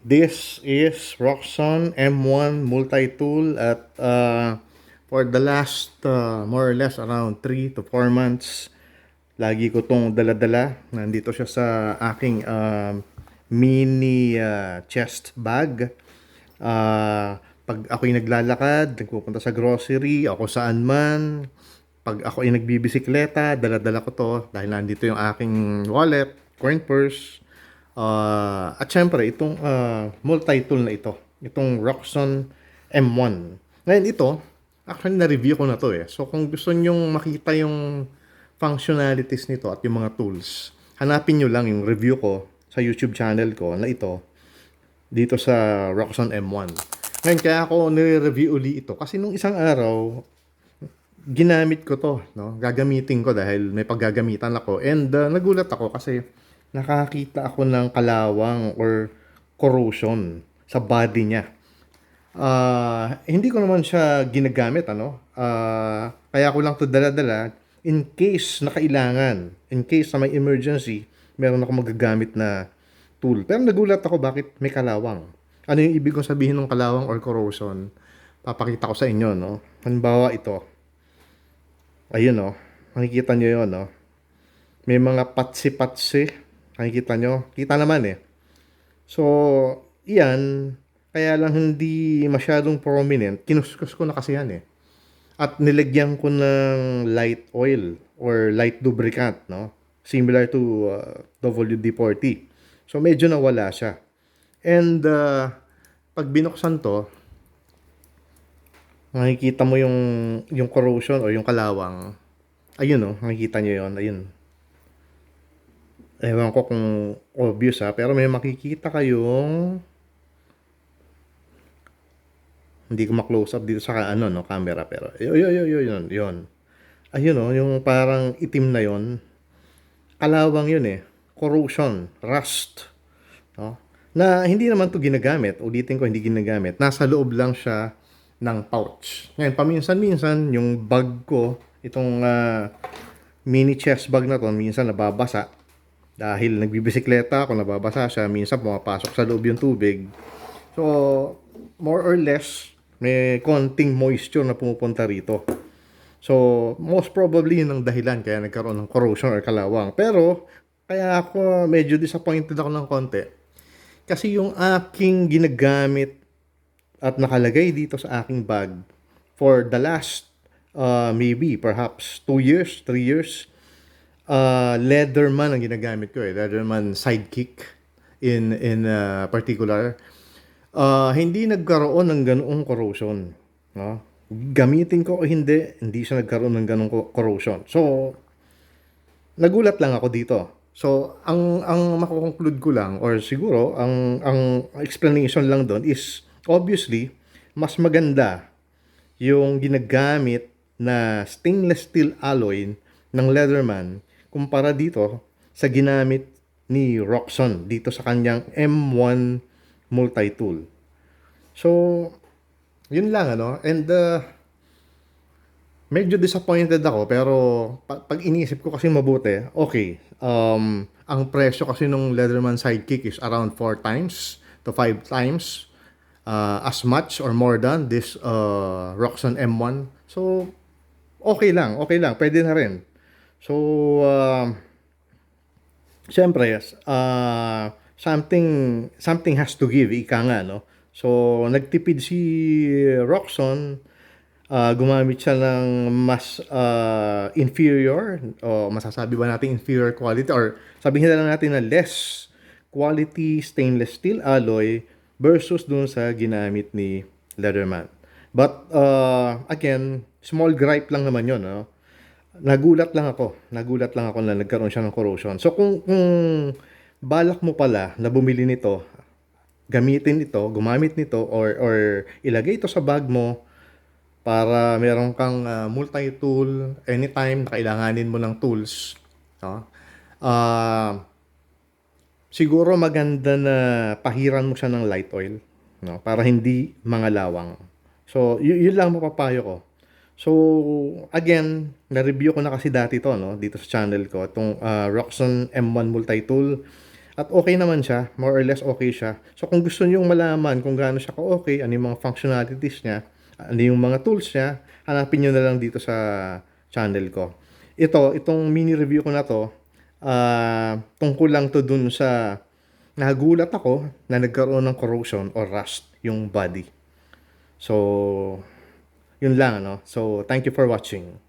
This is Roxxon M1 multi-tool at uh, for the last uh, more or less around 3 to 4 months, lagi ko tong dala-dala. Nandito siya sa aking um, mini uh, chest bag. Uh, pag ako'y naglalakad, nagpupunta sa grocery, ako saan man, pag ako ay nagbibisikleta, dala-dala ko to dahil nandito yung aking wallet, coin purse, Uh, at syempre, itong uh, multi-tool na ito, itong Roxxon M1. Ngayon ito, actually na-review ko na to eh. So kung gusto nyong makita yung functionalities nito at yung mga tools, hanapin nyo lang yung review ko sa YouTube channel ko na ito dito sa Roxxon M1. Ngayon, kaya ako nire-review uli ito kasi nung isang araw, ginamit ko to, no? Gagamitin ko dahil may paggagamitan ako. And uh, nagulat ako kasi nakakita ako ng kalawang or corrosion sa body niya. Uh, hindi ko naman siya ginagamit, ano? Uh, kaya ko lang to dala-dala in case na kailangan, in case na may emergency, meron ako magagamit na tool. Pero nagulat ako bakit may kalawang. Ano yung ibig kong sabihin ng kalawang or corrosion? Papakita ko sa inyo, no? Halimbawa ito. Ayun, no? Makikita nyo yun, no? May mga patsi-patsi Nakikita nyo? Kita naman eh. So, iyan, kaya lang hindi masyadong prominent. Kinuskus ko na kasi yan eh. At nilagyan ko ng light oil or light lubricant, no? Similar to uh, WD-40. So, medyo nawala siya. And, uh, pag binuksan to, makikita mo yung, yung corrosion o yung kalawang. Ayun, no? Makikita nyo yon Ayun Ewan ko kung obvious ha, pero may makikita kayong hindi ko ma-close up dito sa ano no camera pero yun yun yun yun yun. Ayun no yung parang itim na yon kalawang yun eh. Corrosion rust no? Na hindi naman to ginagamit ulitin ko hindi ginagamit. Nasa loob lang siya ng pouch. Ngayon paminsan-minsan yung bag ko itong uh, mini chest bag na to minsan nababasa dahil nagbibisikleta ako, nababasa siya, minsan pumapasok sa loob yung tubig. So, more or less, may konting moisture na pumupunta rito. So, most probably yun ang dahilan kaya nagkaroon ng corrosion or kalawang. Pero, kaya ako medyo disappointed ako ng konti. Kasi yung aking ginagamit at nakalagay dito sa aking bag for the last uh, maybe perhaps 2 years, 3 years, uh, Leatherman ang ginagamit ko eh. Leatherman Sidekick in in uh, particular. Uh, hindi nagkaroon ng ganoong corrosion. No? Gamitin ko o hindi, hindi siya nagkaroon ng ganoong corrosion. So, nagulat lang ako dito. So, ang ang makukonclude ko lang or siguro ang ang explanation lang doon is obviously mas maganda yung ginagamit na stainless steel alloy ng Leatherman kumpara dito sa ginamit ni Roxon dito sa kanyang M1 multi-tool. So, yun lang ano. And uh, medyo disappointed ako pero pag, iniisip ko kasi mabuti, okay. Um, ang presyo kasi nung Leatherman Sidekick is around 4 times to 5 times uh, as much or more than this uh, Roxon M1. So, okay lang, okay lang, pwede na rin. So, uh, siyempre, uh, something, something has to give, ika nga, no? So, nagtipid si Roxon, uh, gumamit siya ng mas uh, inferior, o masasabi ba natin inferior quality, or sabihin na lang natin na less quality stainless steel alloy versus dun sa ginamit ni Leatherman. But, uh, again, small gripe lang naman yun, no? Nagulat lang ako. Nagulat lang ako na nagkaroon siya ng corrosion. So kung, kung balak mo pala na bumili nito, gamitin ito, gumamit nito, or, or ilagay ito sa bag mo para meron kang uh, multi-tool anytime na kailanganin mo ng tools. No? Uh, siguro maganda na pahiran mo siya ng light oil no? para hindi mga lawang. So, y- yun lang mapapayo ko. So, again, na-review ko na kasi dati to, no? Dito sa channel ko. Itong uh, Roxxon M1 Multi-Tool. At okay naman siya, more or less okay siya. So kung gusto niyo malaman kung gaano siya ka-okay, ano yung mga functionalities niya, ano yung mga tools niya, hanapin niyo na lang dito sa channel ko. Ito, itong mini review ko na to, ah, tungkol lang to dun sa nagulat ako na nagkaroon ng corrosion or rust yung body. So, yun lang, ano. So, thank you for watching.